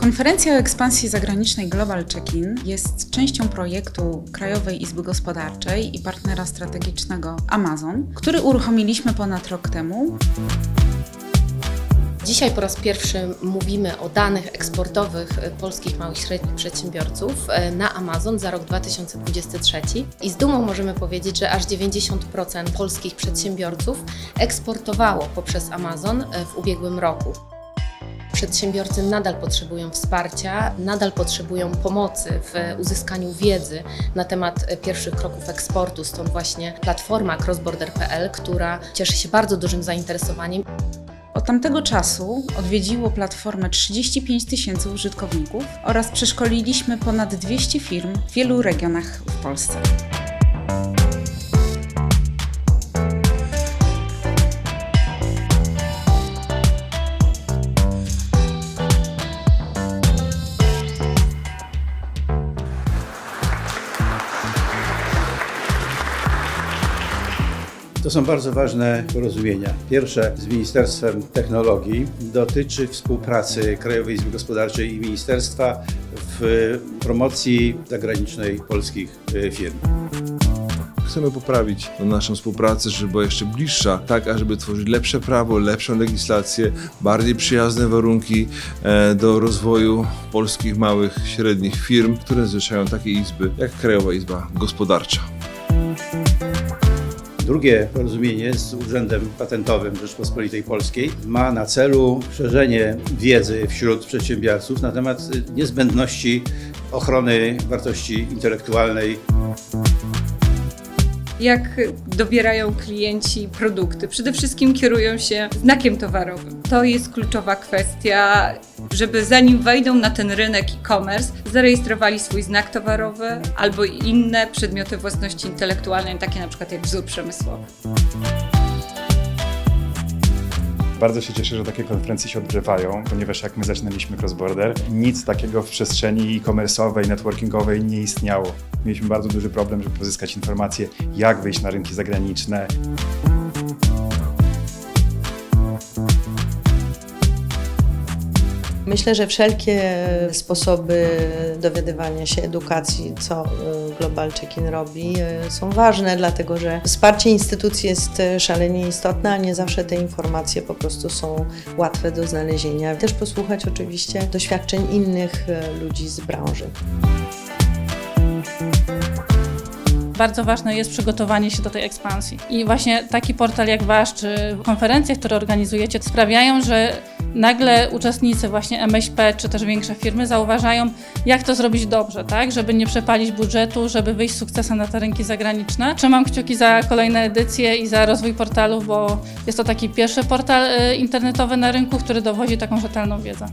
Konferencja o ekspansji zagranicznej Global Check-in jest częścią projektu Krajowej Izby Gospodarczej i partnera strategicznego Amazon, który uruchomiliśmy ponad rok temu. Dzisiaj po raz pierwszy mówimy o danych eksportowych polskich małych i średnich przedsiębiorców na Amazon za rok 2023 i z dumą możemy powiedzieć, że aż 90% polskich przedsiębiorców eksportowało poprzez Amazon w ubiegłym roku. Przedsiębiorcy nadal potrzebują wsparcia, nadal potrzebują pomocy w uzyskaniu wiedzy na temat e, pierwszych kroków eksportu, stąd właśnie platforma crossborder.pl, która cieszy się bardzo dużym zainteresowaniem Od tamtego czasu odwiedziło platformę 35 tysięcy użytkowników oraz przeszkoliliśmy ponad 200 firm w wielu regionach w Polsce. To są bardzo ważne porozumienia. Pierwsze z Ministerstwem Technologii dotyczy współpracy Krajowej Izby Gospodarczej i Ministerstwa w promocji zagranicznej polskich e, firm. Chcemy poprawić naszą współpracę, żeby była jeszcze bliższa, tak ażeby tworzyć lepsze prawo, lepszą legislację, bardziej przyjazne warunki e, do rozwoju polskich małych, średnich firm, które zrzeszają takie izby jak Krajowa Izba Gospodarcza. Drugie porozumienie z Urzędem Patentowym Rzeczpospolitej Polskiej ma na celu szerzenie wiedzy wśród przedsiębiorców na temat niezbędności ochrony wartości intelektualnej jak dobierają klienci produkty. Przede wszystkim kierują się znakiem towarowym. To jest kluczowa kwestia, żeby zanim wejdą na ten rynek e-commerce, zarejestrowali swój znak towarowy albo inne przedmioty własności intelektualnej, takie na przykład jak wzór przemysłowy. Bardzo się cieszę, że takie konferencje się odbywają, ponieważ jak my zaczynaliśmy Crossborder, nic takiego w przestrzeni e-commerce'owej, networkingowej nie istniało. Mieliśmy bardzo duży problem, żeby pozyskać informacje, jak wyjść na rynki zagraniczne. Myślę, że wszelkie sposoby dowiadywania się edukacji, co y, Global Check-in robi, y, są ważne, dlatego że wsparcie instytucji jest y, szalenie istotne, a nie zawsze te informacje po prostu są łatwe do znalezienia. Też posłuchać oczywiście doświadczeń innych ludzi z branży. bardzo ważne jest przygotowanie się do tej ekspansji. I właśnie taki portal jak Wasz, czy konferencje, które organizujecie, sprawiają, że nagle uczestnicy właśnie MŚP, czy też większe firmy zauważają, jak to zrobić dobrze, tak? Żeby nie przepalić budżetu, żeby wyjść z sukcesem na te rynki zagraniczne. Trzymam kciuki za kolejne edycje i za rozwój portalu, bo jest to taki pierwszy portal y, internetowy na rynku, który dowodzi taką rzetelną wiedzę.